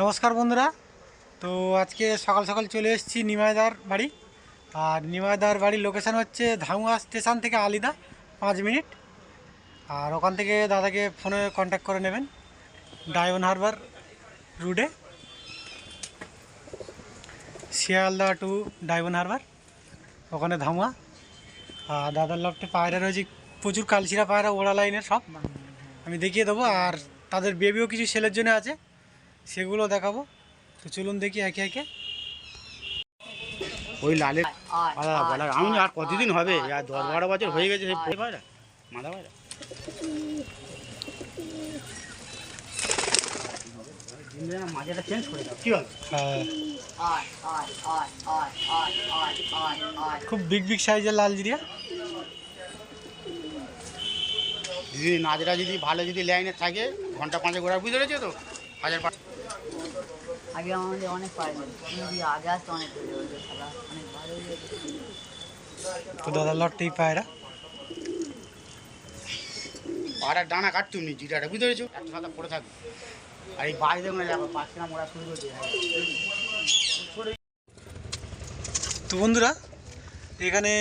নমস্কার বন্ধুরা। তো আজকে সকাল সকাল চলে এসেছি নিমাইদার বাড়ি। আর নিমাইদার বাড়ির লোকেশান হচ্ছে ধামুয়া স্টেশন থেকে আলিদা, পাঁচ মিনিট। আর ওখান থেকে দাদাকে ফোনে কন্ট্যাক্ট করে নেবেন ডায়মন্ড হারবার রুডে শিয়ালদা টু ডায়মন্ড হারবার ওখানে ধামুয়া। আর দাদার লফটে পায়রা রয়েছে, প্রচুর কালচিরা পায়রা, ওড়া লাইনের সব। আমি দেখিয়ে দেবো, আর তাদের বেবিও কিছু সেলের জন্য আছে। সেগুলো দেখাবো। তো চলুন দেখি একে একে। ওই লালে আমি আর কতদিন হবে? আর দশ বারো বছর হয়ে গেছে সেই মাদা মাঝেটা চেঞ্জ করে দাও কি হবে খুব বিগ বিগ সাইজের লাল জিরিয়া। যদি নাজরা যদি ভালো যদি লাইনে থাকে ঘণ্টা পাঁচে ঘোরা বুঝতে পেরেছ তো? হাজার পাঁচ আগে আমাদের অনেক কিন্তু আগে আসতে অনেক দেরি খেলা অনেক ভালো তো দাদার লটটাই পায়রা? পাড়ার ডানা কাটতুম নি জিরাটা বুঝতে পেরেছ? একটা সাদা পড়ে থাকবে। আর এই বাইরে দেখুন যাব পাঁচখানা মোড়া শুরু করছে। তো বন্ধুরা এখানে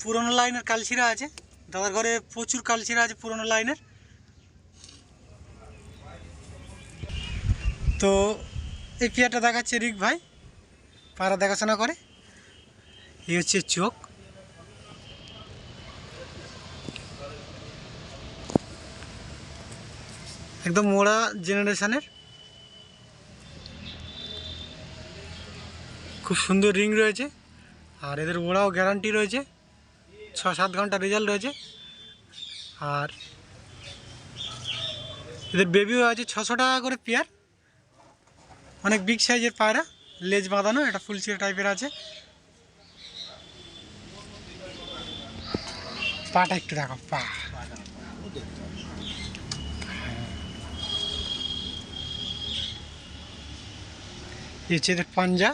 পুরনো লাইনের কালচিরা আছে। দাদার ঘরে প্রচুর কালচিরা আছে পুরনো লাইনের। তো এই পেয়ারটা দেখাচ্ছে রিক ভাই। পায়রা দেখাশোনা করে। এই হচ্ছে চোখ। একদম মোড়া জেনারেশনের। খুব সুন্দর রিং রয়েছে। আর এদের ওড়াও গ্যারান্টি রয়েছে। ছ, সাত ঘণ্টা রেজাল্ট রয়েছে। আর এদের বেবিও আছে ছশো টাকা করে পেয়ার। অনেক বিগ সাইজের পায়রা, লেজ বাঁধানো, এটা ফুলচিরা টাইপের আছে। পাটা একটু দেখো, পা। পাঞ্জা।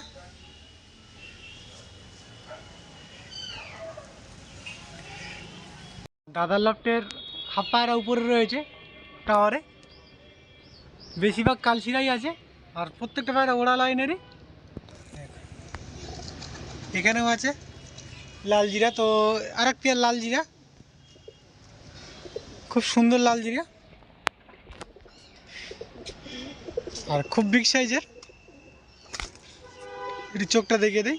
দাদার লফটের হাফ পায়রা উপরে রয়েছে টাওয়ারে বেশিরভাগ কালশিরাই আছে। আর প্রত্যেকটা পায়রা ওড়া লাইনেরই। এখানেও আছে লাল জিরা। তো আর এক পেয়ার লাল জিরা। খুব সুন্দর লাল জিরা। আর খুব বিগ সাইজের। একটু চোখটা দেখিয়ে দিই।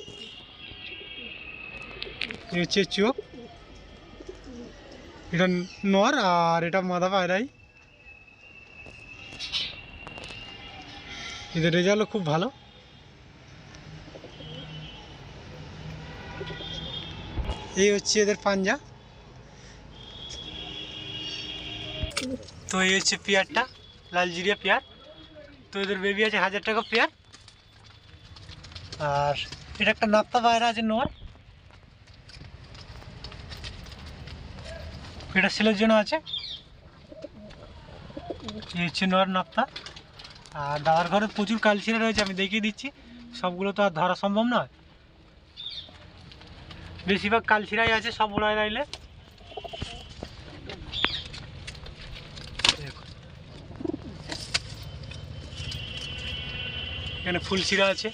হচ্ছে চোখ। এটা নর আর এটা মাদা পায়রাই এদের রেজাল্টও খুব ভালো। এই হচ্ছে এদের পাঞ্জা। তো এই হচ্ছে পেয়ারটা লাল জিরিয়া পেয়ার। তো এদের বেবি আছে হাজার টাকা পেয়ার। আর এটা একটা নাপ্তা পায়রা আছে নোয়ার এটা সেলের জন্য আছে। এই হচ্ছে নোয়ার নাপ্তা। আর দাদার ঘরে প্রচুর কালচিরা রয়েছে, আমি দেখিয়ে দিচ্ছি। সবগুলো তো আর ধরা সম্ভব নয়। বেশিরভাগ কালচিরাই আছে, সব ওড়াই রাইলে। এখানে ফুলচিরা আছে।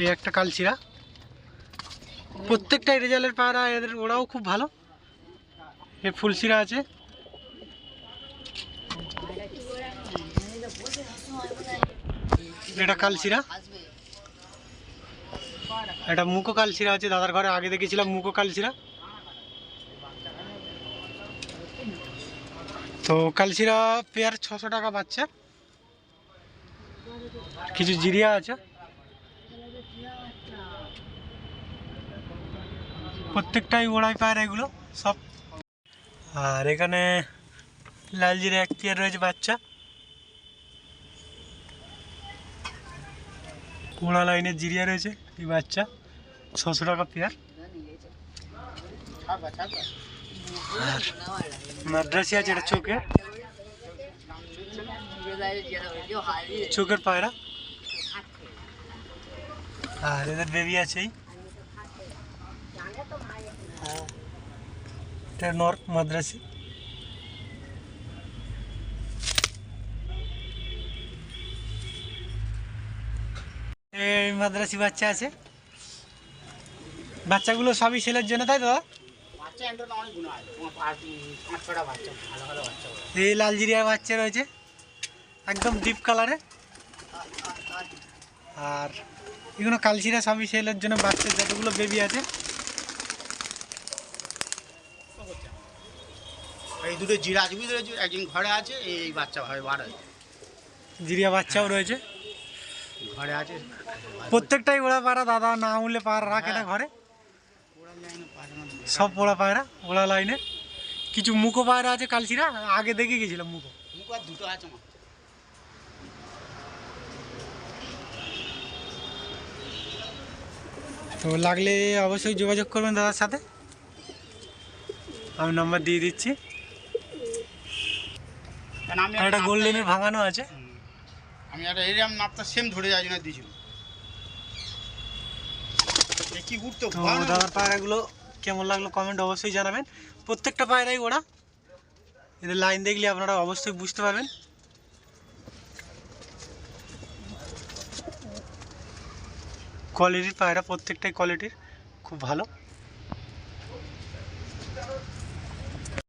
এই একটা কালচিরা প্রত্যেকটাই রেজাল্টের পায়রা, এদের ওরাও খুব ভালো। এ ফুলশিরা আছে। এটা কালশিরা? এটা মুখো কালশিরা আছে দাদার ঘরে আগে দেখেছিলাম মুখো কালশিরা। তো কালশিরা পেয়ার ছশো টাকা বাচ্চা। কিছু জিরিয়া আছে। প্রত্যেকটাই ওড়াই পায়রা এগুলো, সব। আর এখানে লাল জিরে এক পেয়ার রয়েছে বাচ্চা। ওড়া লাইনের জিরিয়া রয়েছে। এই বাচ্চা ছশো টাকা পেয়ার ছাড়বা ছাড়বা আর মাদ্রাসি আছে এটা চোখের। চোখের পায়রা। আর এদের বেবি আছেই হ্যাঁ। এটা নর মাদ্রাসি। মাদ্রাসি বাচ্চা আছে। বাচ্চাগুলো সবই সেলের জন্য তাই তো? পাঁচ পাঁচ ছটা বাচ্চা। এই রয়েছে। একদম ডিপ কালারে। আর এগুলো কালচিরা সবই সেলের জন্য বাচ্চা যতগুলো বেবি আছে। এই দুটো জিরা বুঝতে পেরেছ একজন ঘরে আছে এই বাচ্চা হবে বার হয় জিরিয়া বাচ্চাও রয়েছে। ঘরে আছে। প্রত্যেকটাই ওরা পায়রা দাদা না উঠলে পায়রা রাখে না ঘরে। পারে না। সব ওরা পায়রা ওরা লাইনে। কিছু মুখো পায়রা আছে কালচিরা আগে দেখে গেছিলাম মুখো। দুটো আছে তো লাগলে অবশ্যই যোগাযোগ করবেন দাদার সাথে। আমি নাম্বার দিয়ে দিচ্ছি। একটা গোল্ডেনের ভাঙানো আছে। আমি একটা এরিয়াম নাপটা সেম ধরে যাওয়ার জন্য দিয়েছিল এ কি উঠতো দাদার পায়রাগুলো কেমন লাগল কমেন্ট অবশ্যই জানাবেন। প্রত্যেকটা পায়রাই ওরা এদের লাইন দেখলে আপনারা অবশ্যই বুঝতে পারবেন। কোয়ালিটির পায়রা প্রত্যেকটাই কোয়ালিটির খুব ভালো।